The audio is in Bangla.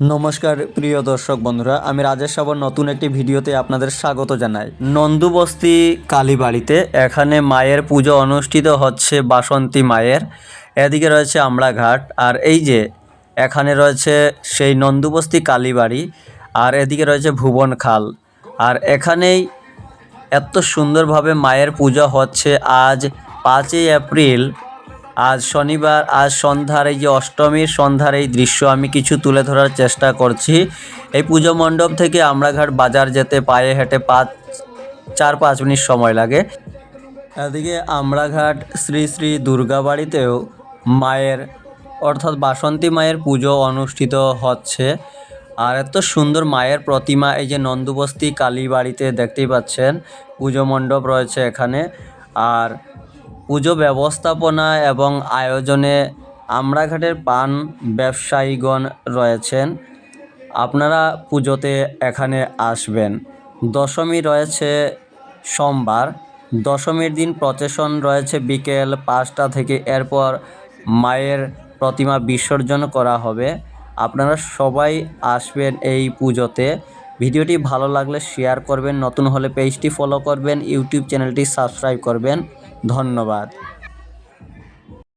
নমস্কার, প্রিয় দর্শক বন্ধুরা, আমি রাজেশ সাবর নতুন একটি ভিডিওতে আপনাদের স্বাগত জানাই। নন্দুবস্তি কালীবাড়িতে এখানে মায়ের পুজো অনুষ্ঠিত হচ্ছে বাসন্তী মায়ের। এদিকে রয়েছে আমড়াঘাট, আর এই যে এখানে রয়েছে সেই নন্দুবস্তি কালীবাড়ি, আর এদিকে রয়েছে ভুবন খাল। আর এখানেই এত সুন্দরভাবে মায়ের পূজা হচ্ছে আজ পাঁচই এপ্রিল আজ শনিবার, আজ সন্ধ্যার এই যে অষ্টমীর সন্ধ্যার এই দৃশ্য আমি কিছু তুলে ধরার চেষ্টা করছি। এই পুজো মণ্ডপ থেকে আমরাঘাট বাজার যেতে পায়ে হেঁটে পাঁচ, চার, পাঁচ মিনিট সময় লাগে। এদিকে আমরাঘাট শ্রী শ্রী দুর্গাবাড়িতেও মায়ের, অর্থাৎ বাসন্তী মায়ের পুজো অনুষ্ঠিত হচ্ছে। আর এত সুন্দর মায়ের প্রতিমা এই যে নন্দুবস্তি কালীবাড়িতে দেখতেই পাচ্ছেন। পুজো মণ্ডপ রয়েছে এখানে। আর পুজো ব্যবস্থাপনা এবং আয়োজনে আমরাঘাটের পান ব্যবসায়ীগণ রয়েছেন। আপনারা পুজোতে এখানে আসবেন। দশমী রয়েছে সোমবার। দশমীর দিন প্রচেশন রয়েছে বিকেল পাঁচটা থেকে। এরপর মায়ের প্রতিমা বিসর্জন করা হবে। আপনারা সবাই আসবেন এই পুজোতে। ভিডিওটি ভালো লাগলে শেয়ার করবেন, নতুন হলে পেজটি ফলো করবেন, ইউটিউব চ্যানেলটি সাবস্ক্রাইব করবেন। ধন্যবাদ।